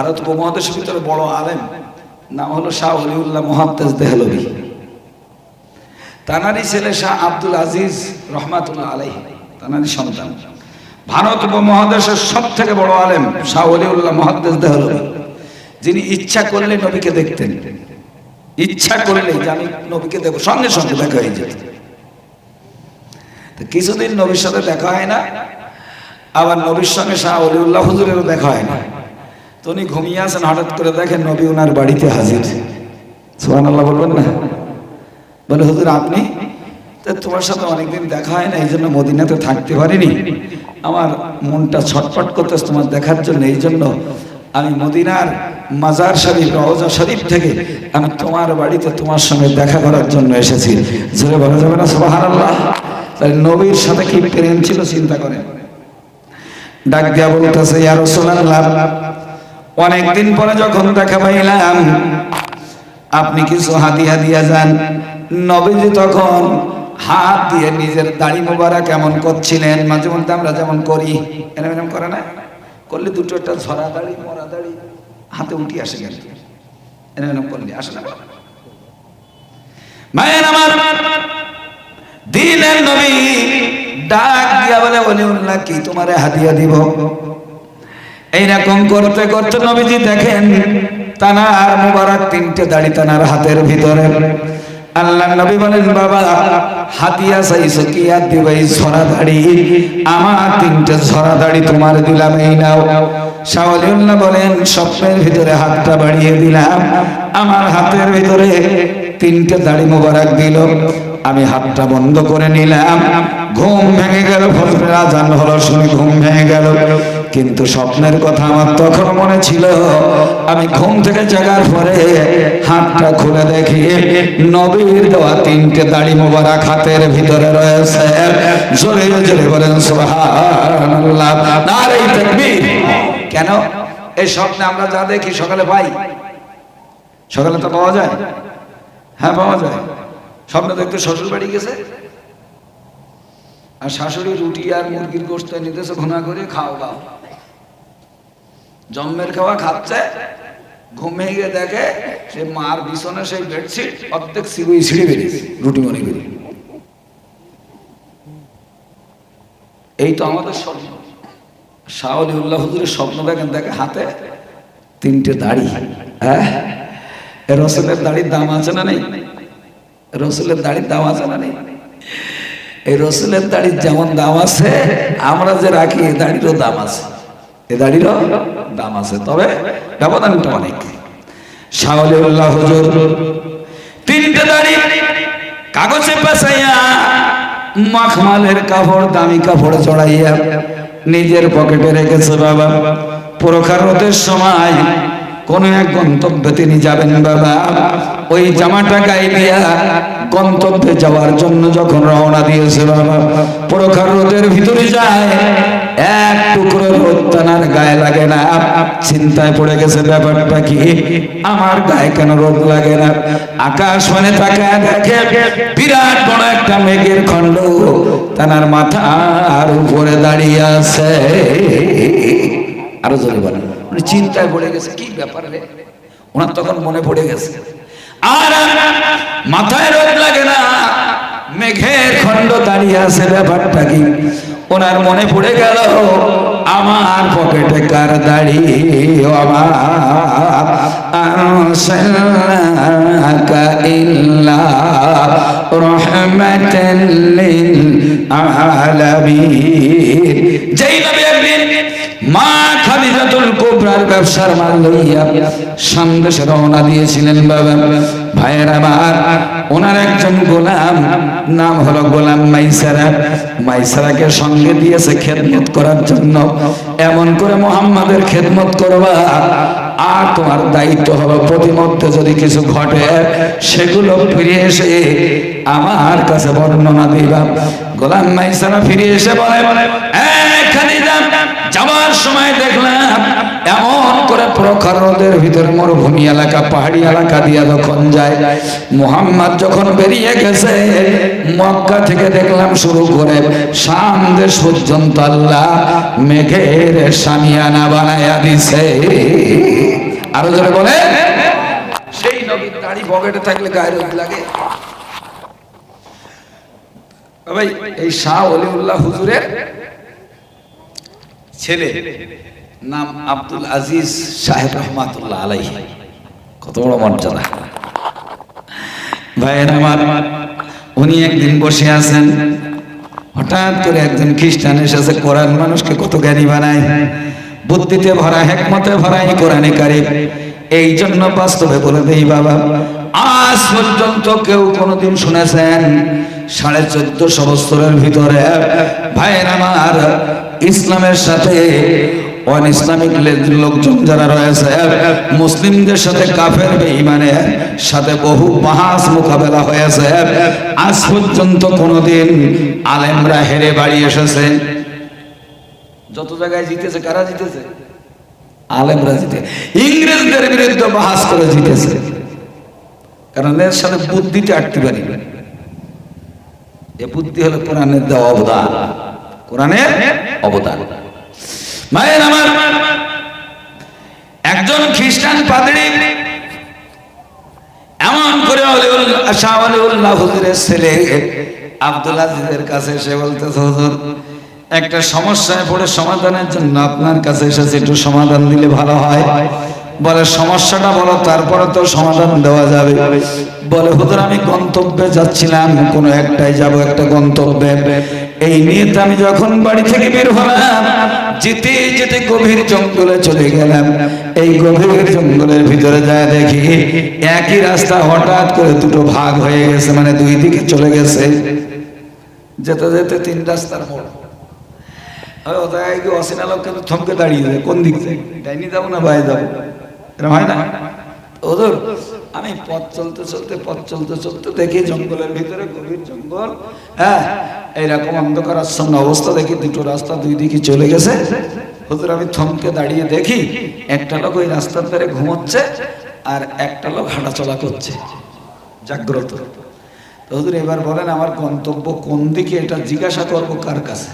ভারত উপমহাদেশের ভিতরে বড় আলেম, নাম হলো শাহ অলিউল্লাহ মোহাম্মদ দেহলভি। তানারি ছেলে শাহ আব্দুল আজিজ রহমাতুল্লাহ আলাই তানারি সন্তান। ভারত উপমহাদেশের সব থেকে বড় আলেম শাহ অলিউল্লাহ মহাদ্দেশ দেহলভি, যিনি ইচ্ছা করলে নবীকে দেখতেন। ইচ্ছা করলে জানি নবীকে দেখো সঙ্গে সঙ্গে দেখা হয়ে যেত। কিছুদিন নবীর সাথে দেখা হয় না, আবার নবীর সঙ্গে শাহ অলিউল্লাহ হুজুরেরও দেখা হয় না। উনি ঘুমিয়ে আসেন, হঠাৎ করে দেখেন নবী ওনার বাড়িতে হাজির। সোহান আল্লাহ বলবেন না? বলে, হুজুর, আপনি? তোমার সাথে অনেকদিন দেখা হয় না, এই জন্য মদিনাতে থাকতে পারিনি। আমার মনটা ছটফট করতেছে তোমার দেখার জন্য, এই জন্য আমি মদিনার মাজার শরীফ, রওজা শরীফ থেকে আমি তোমার বাড়িতে তোমার সঙ্গে দেখা করার জন্য এসেছি। জোরে বলা যাবে না? সোহান আল্লাহ তাই নবীর সাথে কি প্রেম ছিল, চিন্তা করেন। ডাক দিয়া বলতেছে, ইয়া রাসূলুল্লাহ অনেকদিন পরে যখন দেখা পাইলাম, আপনি কিছু হাতিয়া দিয়া যান। নবীজি তখন হাত দিয়ে নিজের দাড়ি মোবারা কেমন করছিলেন, মাঝে মধ্যে আমরা যেমন করি। এরম এরম করে না? করলে দুটো একটা ঝরা দাড়ি, মরা দাড়ি, হাতে উঠি আসে গেল। এরম এরম করলে আসে না? মায়ের আমার দিলেন নবী ডাক দিয়া বলে বলে কি তোমারে হাতিয়া দিব? এইরকম করতে করতে নবীজি দেখেন তানার মুবারক তিনটে দাড়ি তানার হাতের ভিতরে। আল্লাহ নবী বলেন, বাবা, হাতিয়া চাইছো কি আর দিবে ঝরা দাড়ি। আমার তিনটে ঝরা দাড়ি তোমার দিলাম, এই নাও। শাওলিউল্লাহ বলেন, স্বপ্নের ভিতরে হাতটা বাড়িয়ে দিলাম। আমার হাতের ভিতরে তিনটে দাড়ি মোবারক দিল। আমি হাতটা বন্ধ করে নিলাম। ঘুম ভেঙে গেল ফজরের আজান হলো শুনে ঘুম ভেঙে গেল। কিন্তু স্বপ্নের কথা আমার তখন মনে ছিল। আমি ঘুম থেকে জাগার পরে হাতটা খুলে দেখি নবীর দেওয়া তিনটে দাড়ি মোবারক হাতের ভিতরে রয়েছে। জোরে জোরে বলেন কেন? এই স্বপ্নে আমরা যা দেখি সকালে পাই। সকালে তো পাওয়া যায়। হ্যাঁ পাওয়া যায়। স্বপ্ন দেখতে শ্বশুর বাড়ি গেছে। আর শাশুড়ি রুটি আর মুরগির গোস্ত নিতেছে ঘোনা করে খাও দাও জন্মের খাওয়া খাচ্ছে ঘুমে গিয়ে দেখে সে মার বিছনে সেই বেডশিট অর্ধেক সিগুই ছিঁড়ে বেরিয়েছে, রুটি মনে করি। এই তো আমাদের স্বপ্ন। শাহলি উল্লাহ হুজুরের স্বপ্ন দেখেন, দেখে হাতে তিনটে দাড়ি। হ্যাঁ? রসুলের দাড়ির দাম আছে না নেই? রসুলের দাড়ির দাম আছে না নেই? এই রসুলের দাড়ির যেমন দাম আছে, আমরা যে রাখি এই দাড়িরও দাম আছে। এ দাম আছে, তবে ব্যবধানটা অনেক। হুজুর, তিনটে দাড়ি কাগজে মাখমালের কাপড়, দামি কাপড় চড়াইয়া নিজের পকেটে রেখেছে বাবা। প্রখার রোদের সময় কোন এক গন্তব্যে তিনি যাবেন বাবা। ওই জামাটা গায়ে দিয়া গন্তব্যে যাওয়ার জন্য যখন রওনা দিয়েছে বাবা প্রখার রোদের ভিতরে যায় এক টুকরো রোদ তানার গায়ে লাগে না। চিন্তায় পড়ে গেছে ব্যাপারটা কি? আমার গায়ে কেন রোদ লাগে না? আকাশ মানে তাকায় দেখে বিরাট বড় একটা মেঘের খণ্ড। তানার মাথার উপরে দাঁড়িয়ে আছে। আরও জোরে বলেন। চিন্তায় পড়ে গেছে, কি ব্যাপার রে? ওনার তখন মনে পড়ে গেছে। আর মাথায় রোগ লাগে না। মেঘের খণ্ড দাঁড়িয়ে আছে, ব্যাপারটা কি? ওনার মনে পড়ে গেল আমার পকেটে কার দাড়ি? আমার আরসালনাকা ইল্লা রাহমাতাল লিল আলামিন। যেই নবী একদিন মা কুবরার ব্যবসার মাল লইয়া সন্দেশে রওনা দিয়েছিলেন বাবা। ভাইয়ের আমার, ওনার একজন গোলাম, নাম হলো গোলাম মাইসারা। মাইসারাকে সঙ্গে দিয়েছে খেদমত করার জন্য। এমন করে মোহাম্মদের খেদমত করবা, আর তোমার দায়িত্ব হলো প্রতিমধ্যে যদি কিছু ঘটে, সেগুলো ফিরে এসে আমার কাছে বর্ণনা দিবা। গোলাম মাইসারা ফিরে এসে বলে এখানে যাওয়ার সময় দেখলাম এমন করে প্রখর রোদের ভিতরে মরুভূমি এলাকা, পাহাড়ি এলাকা দিয়া যখন যায়, মোহাম্মদ যখন বেরিয়ে গেছে, মক্কা থেকে দেখলাম শুরু করে সামদেশ পর্যন্ত আল্লাহ মেঘের সামিয়ানা বানায়া দিছে। আরও জোরে বলে সেই নবীর দাড়ি পকেটে থাকলে গায়ের রোদ লাগে। ভাই, এই শাহ অলিউল্লাহ হুজুরের ছেলে। নাম আব্দুল আজিজ সাহেব রহমাতুল্লাহ আলাই কত বড় মর্যাদা। ভাইয়ের আমার, উনি একদিন বসে আছেন, হঠাৎ করে একজন খ্রিস্টান এসেছে, কোরআন মানুষকে কত জ্ঞানী বানায়, বুদ্ধিতে ভরা, হেকমতে ভরা, এই কোরআনে কারিম। এই জন্য বাস্তবে বলে দেই বাবা, আজ পর্যন্ত কেউ কোনোদিন শুনেছেন, সাড়ে চোদ্দশো বছরের ভিতরে ভাইয়ের আমার ইসলামের সাথে অন ইসলামিক লোকজন যারা রয়েছে, মুসলিমদের সাথে কাফের বেঈমানের সাথে বহু মাহাস মোকাবেলা হয়েছে। আজ পর্যন্ত কোনোদিন আলেমরা হেরে বাড়ি এসেছে। যত জায়গায় জিতেছে, কারা জিতেছে? আলেমরা জিতে। ইংরেজদের বিরুদ্ধে বাহাস করে জিতেছে। কারণ এর সাথে বুদ্ধিটা আটতে পারি এ বুদ্ধি হলো কোরআনের দেওয়া অবদান। কোরআনের অবদান। মায়ের আমার, একজন খ্রিস্টান পাদরি, এমন করে ছেলে আব্দুল কাছে এসে হুজুর, একটা সমস্যায় পড়ে সমাধানের জন্য আপনার কাছে এসেছে, একটু সমাধান দিলে ভালো হয়। বলে, সমস্যাটা বলো, তারপরে তো সমাধান দেওয়া যাবে। বলে, হুজুর, আমি গন্তব্যে যাচ্ছিলাম, কোনো একটাই যাব একটা গন্তব্যে। এই নিয়ে আমি যখন বাড়ি থেকে বের হলাম, যেতে যেতে গভীর জঙ্গলে চলে গেলাম। এই গভীর জঙ্গলের ভিতরে যায় দেখি একই রাস্তা হঠাৎ করে দুটো ভাগ হয়ে গেছে মানে দুই দিকে চলে গেছে। যেতে যেতে তিন রাস্তার মোড়। কিন্তু থমকে দাঁড়িয়ে কোন দিক? থেকে যাব না ওদের আমি পথ চলতে চলতে, পথ চলতে চলতে দেখি জঙ্গলের ভিতরে গভীর জঙ্গল। হ্যাঁ এইরকম অন্ধকার আচ্ছন্ন অবস্থা দেখি দুটো রাস্তা দুই দিকে চলে গেছে। হুজুর, আমি থমকে দাঁড়িয়ে দেখি একটা লোক ওই রাস্তার ধারে ঘুমোচ্ছে আর একটা লোক হাঁটাচলা করছে। জাগ্রত। হুজুর, এবার বলেন আমার গন্তব্য কোন দিকে? এটা জিজ্ঞাসা করব কার কাছে?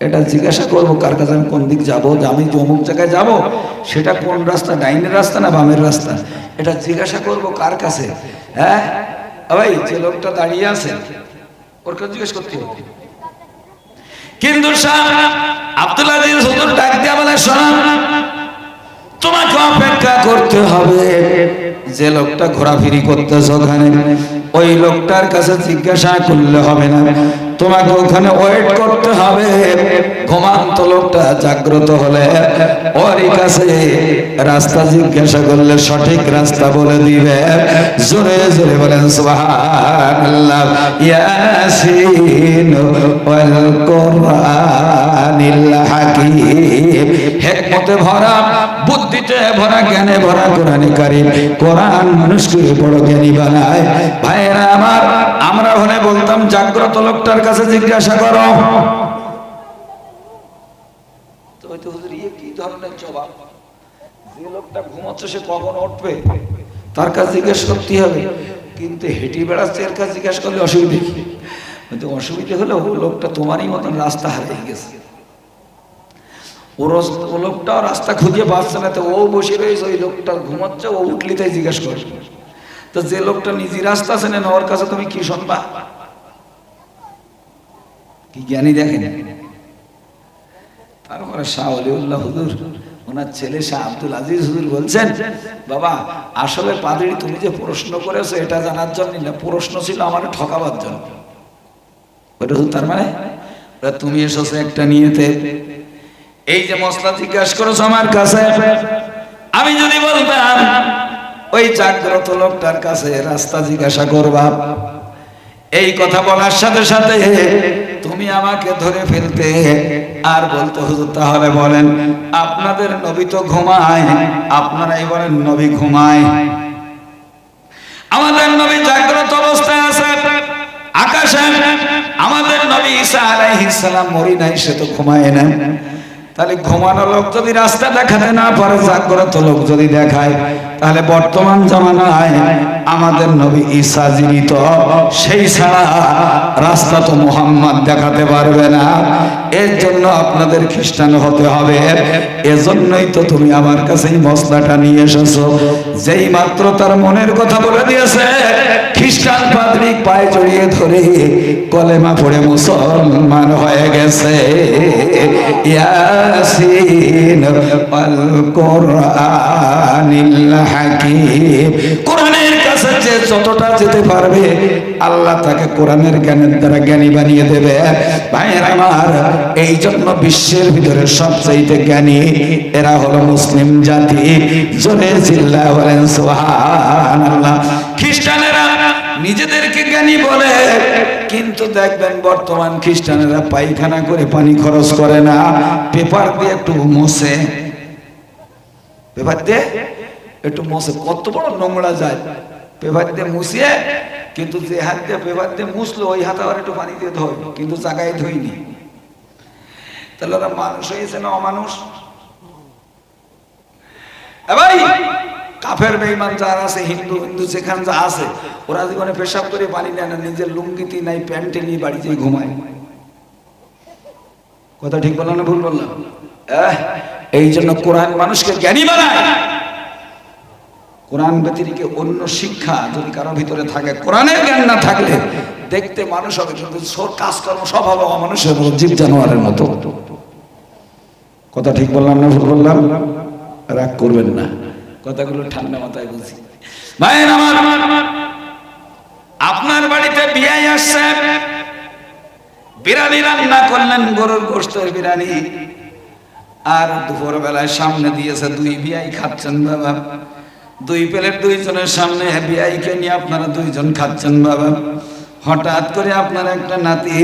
এটা জিজ্ঞাসা করব কার কাছে? আমি কোন দিক যাব? আমি অমুক জায়গায় যাব, সেটা কোন রাস্তা? ডাইনের রাস্তা না বামের রাস্তা? এটা জিজ্ঞাসা করব কার কাছে? হ্যাঁ? ভাই যে লোকটা দাঁড়িয়ে আছে। ওর কাছে জিজ্ঞেস করতে কিন্তু আব্দুল আজিজ ডাক দিয়া বলে শোনা তোমাকে অপেক্ষা করতে হবে। যে লোকটা ঘোরাফেরি করতেছ ওখানে, ওই লোকটার কাছে জিজ্ঞাসা করলে হবে না। তোমাকে ওখানে ওয়েট করতে হবে। ঘুমান্ত লোকটা জাগ্রত হলে ওরই কাছে রাস্তা জিজ্ঞাসা করলে সঠিক রাস্তা বলে দিবে। জোরে জোরে বলেন সুবহানাল্লাহ, ইয়াসিন হিকমতে ভরা জাগ্রত লোকটার কাছে জিজ্ঞাসা করো। ইয়ে যে লোকটা সে উঠবে? তার কাছে জিজ্ঞেস করতে হবে। কিন্তু হেঁটে বেড়াচ্ছে, এর কাছে জিজ্ঞেস করলে অসুবিধে কি? অসুবিধে হলে লোকটা তোমারই মতন রাস্তা হারিয়ে গেছে। লোকটাও রাস্তা খুঁজে পাচ্ছে না তো ও বসে রয়েছে, ওই লোকটা ঘুমাচ্ছে, ও উঠলি তাই জিজ্ঞেস করবে তো যে লোকটা নিজে রাস্তা আছে না, ওর কাছে তুমি কি শুনবা? কি জ্ঞানী দেখেন? তারপরে শাহ অলিউল্লাহ হুজুর, ওনার ছেলে শাহ আব্দুল আজিজ হুজুর বলছেন, বাবা, আসলে পাদরি তুমি যে প্রশ্ন করেছ, এটা জানার জন্য না, প্রশ্ন ছিল আমার ঠকাবার জন্য। ওটা তার মানে? তুমি এসেছ একটা নিয়েতে এই যে মশলা জিজ্ঞাসা করেছ আমার কাছে, আমি যদি বলতাম, ওই জাগ্রত লোকটার কাছে রাস্তা জিজ্ঞাসা করবা। এই কথা বলার সাথে সাথে তুমি আমাকে ধরে ফেলতে আর বলতে হুজুর তাহলে বলেন, আপনাদের নবী তো ঘুমায়, আপনারাই বলেন নবী ঘুমায়। আমাদের নবী জাগ্রত অবস্থায় আছে, আকাশে। আমাদের নবী ঈসা আলাইহিস সালাম মরি নাই, সে তো ঘুমায় না তাহলে ঘুমানো লোক যদি রাস্তা দেখাতে না পারে জাগ্রত লোক যদি দেখায় তাহলে বর্তমান জামানায় আমাদের নবী ঈসা জীবিত সেই ছাড়া রাস্তা তো মোহাম্মদ দেখাতে পারবে না। এর জন্য আপনাদের খ্রিস্টান হতে হবে। এজন্যই তো তুমি আমার কাছে মশলাটা নিয়ে এসেছ। যেই মাত্র তার মনের কথা বলে দিয়েছে, খ্রিস্টান পাদ্রিক পায়ে জড়িয়ে ধরে কলেমা পড়ে মুসলমান হয়ে গেছে। ইয়াসিন আল কোরআনিল হাকিম। কোরআনের কাছে যে যতটা যেতে পারবে, আল্লাহ তাকে কোরআনের জ্ঞানের দ্বারা জ্ঞানী বানিয়ে দেবে। ভাইয়ের আমার এই জন্য বিশ্বের ভিতরে সবচাইতে জ্ঞানী এরা হলো মুসলিম জাতি। জোরে জিল্লা বলেন সুবহানাল্লাহ। খ্রিস্টানেরা নিজেদেরকে জ্ঞানী বলে, কিন্তু দেখবেন বর্তমান খ্রিস্টানেরা পায়খানা করে পানি খরচ করে না। পেপার দিয়ে একটু মোছে। পেপার দিয়ে একটু মোছে কত বড় নোংরা যায়। পেপার দিয়ে মুছিয়ে কিন্তু যে হাত দিয়ে পেপার দিয়ে মুছলো, ওই হাতে আবার একটু পানি দিয়ে ধোয় কিন্তু জায়গায় ধুইনি। তাহলে ওরা মানুষ হয়েছে না অমানুষ? ভাই, কাফের বেঈমান যারা আছে, হিন্দু হিন্দু যেখানে যা আছে, ওরা জীবনে পেশাব করে পানি নেয় না, নিজের লুঙ্গিতে নাই, প্যান্টে নিয়ে বাড়িতে ঘুমায়। কথা ঠিক বললাম না, ভুল বললাম? এই জন্য কোরআন মানুষকে জ্ঞানী বানায়। কোরআন ব্যতিরিকে অন্য শিক্ষা যদি কারোর ভিতরে থাকে, কোরআনের জ্ঞান না থাকলে দেখতে মানুষ হবে, কিন্তু কাজকর্ম সব হবে অমানুষের মতো, জীব জানোয়ারের মতো। কথা ঠিক বললাম না ভুল বললাম? রাগ করবেন না। কথাগুলো ঠান্ডা মাথায় ভাইয়ের আমার, আপনার বাড়িতে বিয়াই আসছে। বিরানি রান্না করলেন, গরুর গোষ্ঠের বিরানি আর দুপুর বেলায় সামনে দিয়েছে, দুই বিয়াই খাচ্ছেন বাবা। দুই প্লেট দুইজনের সামনে বিয়াইকে নিয়ে আপনারা দুইজন খাচ্ছেন, বাবা। হঠাৎ করে আপনার একটা নাতি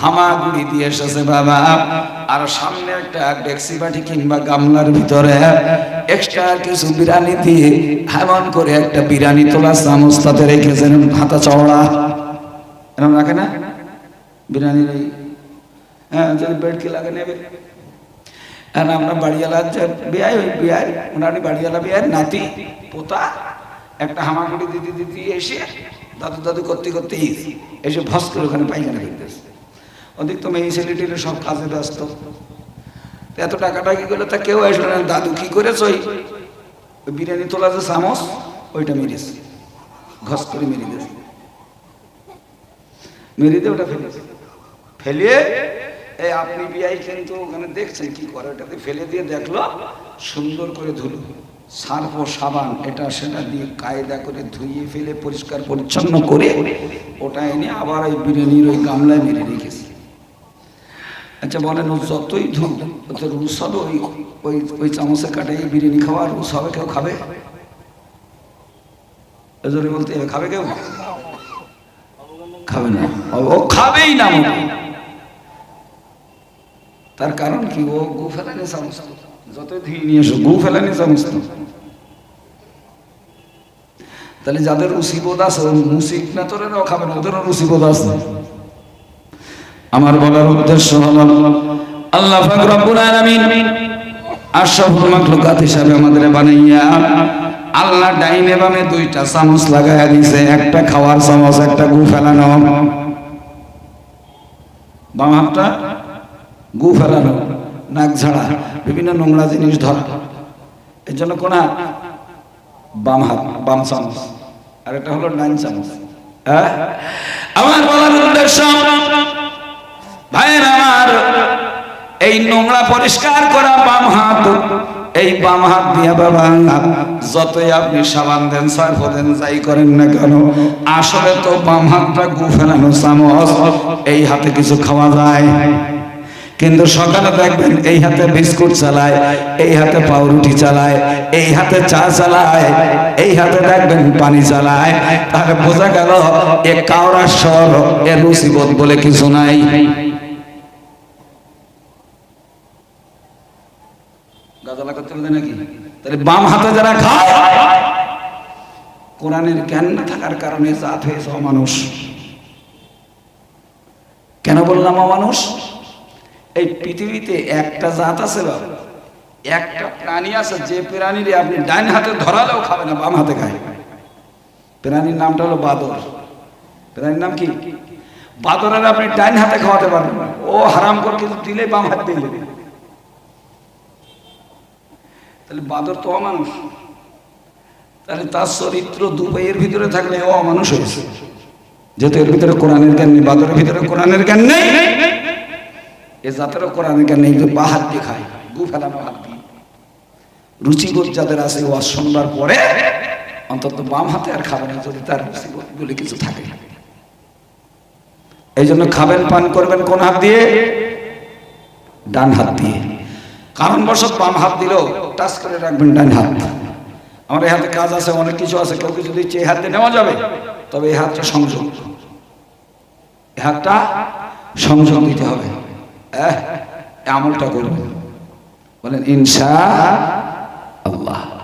হামাগুড়ি দিয়ে এসেছে, বাবা। আর সামনে একটা ডেক্সি বাটি কিংবা গামলার ভিতরে এক্সট্রা কিছু বিরানি দিয়ে হেমন করে একটা বিরানি তোলা চামচ তাতে রেখেছেন হাতা চওড়া। এরকম রাখে না? বিরিয়ানির এই হ্যাঁ যদি বেড কি লাগে নেবে। আর আমরা বাড়িওয়ালা যে বিয়াই, ওই বিয়াই ওনারই বাড়িওয়ালা বিয়ার নাতি, পোতা, একটা হামাগুড়ি দিদি দিদি এসে দাদু দাদু করতে করতে এসে ভস করে ওখানে পায়খানা করতেছে ওদিক তো মেয়ে ছেলে টেলে সব কাজে ব্যস্ত। এত টাকাটা কি করল তা কেউ আসলো না, দাদু কি করেছ ওই? ওই বিরিয়ানি তোলা যে চামচ ওইটা মেরেছে ঘস করে মেরে দিয়েছে। মেরে দিয়ে ওটা ফেলেছে। ফেলিয়ে এই আপনি বিয়াই কিন্তু ওখানে দেখছেন কি করে? ওটাতে ফেলে দিয়ে দেখল, সুন্দর করে ধুলো। সার্ফ ও সাবান এটা সেটা দিয়ে কায়দা করে ধুইয়ে ফেলে, পরিষ্কার পরিচ্ছন্ন করে ওটা এনে আবার ওই বিরিয়ানির ওই গামলায় মেরে রেখেছে। আচ্ছা বলেন, ও যতই ও তো রুস হবে, ওই ওই ওই চামচে কাটে বিরিয়ানি খাওয়া রুস হবে, কেউ খাবে? বলতে খাবে কেউ? খাবে না। ও খাবেই না। তার কারণ কি? ও গু ফেলানি সমস্ত। যত ধুয়ে নিয়ে এসো গু ফেলানি সমস্ত। তাহলে যাদের রুচিবোধ আছে মুসিক না খাবে না, ওদেরও রুচিবোধ আছে। আমার বলার উদ্দেশ্য হলো, আল্লাহ রব্বুল আলামিন আশরাফুল মাখলুকাত হিসাবে আমাদের বানাইয়া আল্লাহ ডাইনে বামে দুইটা চামচ লাগাইয়া দিছে, একটা খাওয়ার চামচ, একটা গু ফেলানো বাম হাতটা গু ফেলানো নাক ঝাড়া বিভিন্ন নোংরা জিনিস ধরা। এর জন্য কোন? বাম হাত, বাম চামচ। আর এটা হলো ডাইন চামচ। হ্যাঁ? আমার বলার উদ্দেশ্য, ভাইয়ের আমার, এই নোংরা পরিষ্কার করা বাম হাত, এই বাম হাত দিয়ে বাবা, যতই আপনি সাবান দেন, সার্ফ দেন, যাই করেন না কেন, আসলে তো বাম হাতটা গু ফেলানো চামচ, এই হাতে কিছু খাওয়া যায়। কিন্তু সকালে দেখবেন এই হাতে বিস্কুট চালায়, এই হাতে পাউরুটি চালায়, এই হাতে চা চালায়, এই হাতে দেখবেন পানি চালায়। তাহলে বোঝা গেল এ কাওড়া স্বর, এ রুচিবোধ বলে কিছু নাই। বাম হাতে যারা খায়, কোরআনের জ্ঞান না থাকার কারণে জাত হয়েছে অমানুষ কেন বললাম অমানুষ? এই পৃথিবীতে একটা জাত আছে বাবা। একটা প্রাণী আছে, যে প্রাণীর আপনি ডাইন হাতে ধরালেও খাবে না, বাম হাতে খায়। প্রাণীর নামটা হলো বাদর। প্রাণীর নাম কি? বাদরের আপনি ডাইন হাতে খাওয়াতে পারবেন ও হারাম করে কিছু দিলে বাম হাত নেবে। তাহলে বাদর তো অমানুষ। তাহলে তার চরিত্র দুবাইয়ের ভিতরে থাকলে ও অমানুষ হয়েছে। যেহেতু এর ভিতরে কোরআনের জ্ঞান নেই, বাদরের ভিতরে কোরআনের জ্ঞান নেই। এ জাতেরও কোরআনের জ্ঞান নেই বা হাত দিয়ে খায় গু ফেলানো হাত দিয়ে। রুচিবোধ যাদের আছে, ওয়াজ শুনবার পরে অন্তত বাম হাতে আর খাবে না যদি তার রুচিবোধ বলে কিছু থাকে। এই জন্য খাবেন, পান করবেন কোন হাত দিয়ে? ডান হাত দিয়ে। কারণ বশত বাম হাত দিলেও টাচ করে রাখবেন ডান হাত। আমার এই হাতে কাজ আছে, অনেক কিছু আছে, কেউ কিছু দিচ্ছে, এই হাতে নেওয়া যাবে। তবে এই হাতটা সংযোগ। এই হাতটা সংযোগ দিতে হবে। এই আমলটা করবেন। বলেন ইনশা আল্লাহ।